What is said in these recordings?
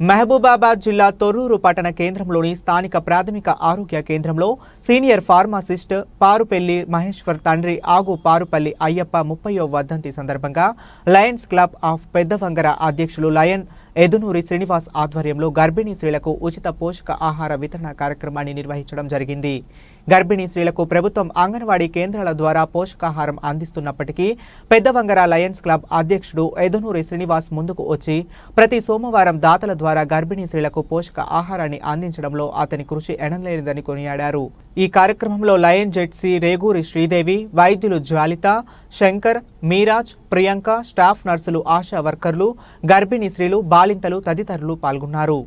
మహబూబాబాద్ జిల్లా తొర్రూరు పట్టణ కేంద్రంలోని స్థానిక ప్రాథమిక ఆరోగ్య కేంద్రంలో సీనియర్ ఫార్మాసిస్ట్ పారుపెల్లి మహేశ్వర్ తండ్రి ఆగు పారుపల్లి అయ్యప్ప ముప్పయో వర్ధంతి సందర్భంగా లయన్స్ క్లబ్ ఆఫ్ పెద్దవంగర అధ్యక్షులు లయన్ ఎదునూరి శ్రీనివాస్ ఆధ్వర్యంలో గర్భిణీ స్త్రీలకు ఉచిత పోషక ఆహార వితరణ కార్యక్రమాన్ని నిర్వహించడం జరిగింది. గర్భిణీ స్త్రీలకు ప్రభుత్వం అంగన్వాడీ కేంద్రాల ద్వారా పోషకాహారం అందిస్తున్నప్పటికీ పెద్దవంగర లయన్స్ క్లబ్ అధ్యక్షుడు ఎదునూరి శ్రీనివాస్ ముందుకు వచ్చి ప్రతి సోమవారం దాతల ద్వారా గర్భిణీ స్త్రీలకు పోషక ఆహారాన్ని అందించడంలో అతని కృషి ఎనలేనిదని కొనియాడారు. ఈ కార్యక్రమంలో లయన్ జెడ్సీ రేగూరి శ్రీదేవి వైద్యులు జ్వాలిత శంకర్ మీరాజ్ ప్రియాంక స్టాఫ్ నర్సులు ఆశా వర్కర్లు గర్భిణీ స్త్రీలు బాలింతలు తదితరులు పాల్గొన్నారు.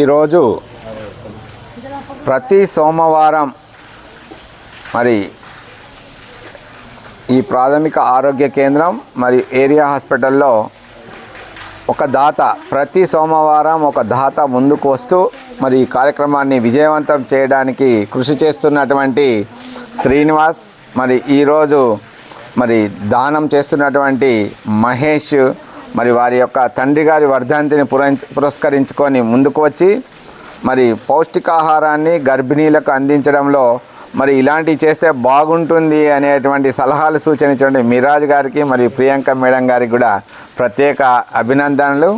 ఈరోజు ప్రతి సోమవారం మరి ఈ ప్రాథమిక ఆరోగ్య కేంద్రం మరి ఏరియా హాస్పిటల్లో ఒక దాత ప్రతి సోమవారం ఒక దాత ముందుకు వస్తూ మరి ఈ కార్యక్రమాన్ని విజయవంతం చేయడానికి కృషి చేస్తున్నటువంటి శ్రీనివాస్ మరి ఈరోజు మరి దానం చేస్తున్నటువంటి మహేష్ మరి వారి యొక్క తండ్రి గారి వర్ధంతిని పురస్కరించుకొని ముందుకు వచ్చి మరి పౌష్టికాహారాన్ని గర్భిణీలకు అందించడంలో మరి ఇలాంటివి చేస్తే బాగుంటుంది అనేటువంటి సలహాలు సూచనించండి మిరాజ్ గారికి మరి ప్రియాంక మేడం గారికి కూడా ప్రత్యేక అభినందనలు.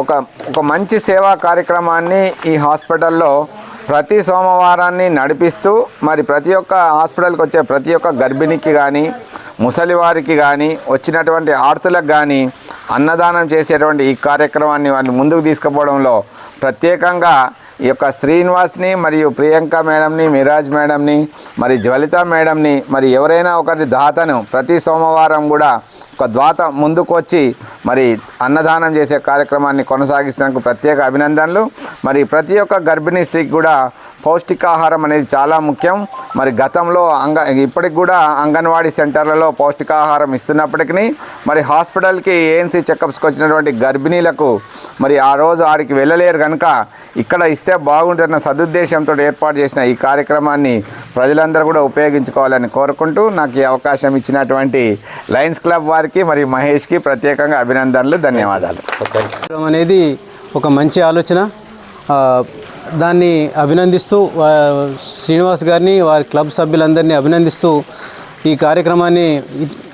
ఒక ఒక మంచి సేవా కార్యక్రమాన్ని ఈ హాస్పిటల్లో ప్రతి సోమవారాన్ని నడిపిస్తూ మరి ప్రతి ఒక్క హాస్పిటల్కి వచ్చే ప్రతి ఒక్క గర్భిణికి కానీ ముసలివారికి కానీ వచ్చినటువంటి ఆర్తులకు కానీ అన్నదానం చేసేటువంటి ఈ కార్యక్రమాన్ని వాళ్ళు ముందుకు తీసుకుపోవడంలో ప్రత్యేకంగా ఈ యొక్క శ్రీనివాస్ని మరియు ప్రియాంక మేడంని మిరాజ్ మేడంని మరి జ్వలిత మేడంని మరి ఎవరైనా ఒకరి దాతను ప్రతి సోమవారం కూడా ఒక ద్వాత ముందుకు వచ్చి మరి అన్నదానం చేసే కార్యక్రమాన్ని కొనసాగిస్తున్నందుకు ప్రత్యేక అభినందనలు. మరి ప్రతి ఒక్క గర్భిణీ స్త్రీకి కూడా పౌష్టికాహారం అనేది చాలా ముఖ్యం. మరి గతంలో అంగ ఇప్పటికి కూడా అంగన్వాడీ సెంటర్లలో పౌష్టికాహారం ఇస్తున్నప్పటికీ మరి హాస్పిటల్కి ఏఎన్సీ చెకప్స్కి వచ్చినటువంటి గర్భిణీలకు మరి ఆ రోజు ఆడికి వెళ్ళలేరు కనుక ఇక్కడ ఇస్తే బాగుంటుందన్న సదుద్దేశంతో ఏర్పాటు చేసిన ఈ కార్యక్రమాన్ని ప్రజలందరూ కూడా ఉపయోగించుకోవాలని కోరుకుంటూ నాకు ఈ అవకాశం ఇచ్చినటువంటి లయన్స్ క్లబ్ వారికి మరి మహేష్కి ప్రత్యేకంగా అభినందనలు ధన్యవాదాలు. అనేది ఒక మంచి ఆలోచన. దాన్ని అభినందిస్తూ శ్రీనివాస్ గారిని వారి క్లబ్ సభ్యులందరినీ అభినందిస్తూ ఈ కార్యక్రమాన్ని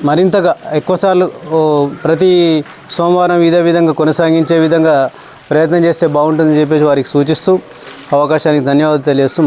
మరింతగా ఎక్కువసార్లు ప్రతి సోమవారం ఇదే విధంగా కొనసాగించే విధంగా ప్రయత్నం చేస్తే బాగుంటుందని చెప్పేసి వారికి సూచిస్తూ అవకాశానికి ధన్యవాదాలు తెలియజేస్తూ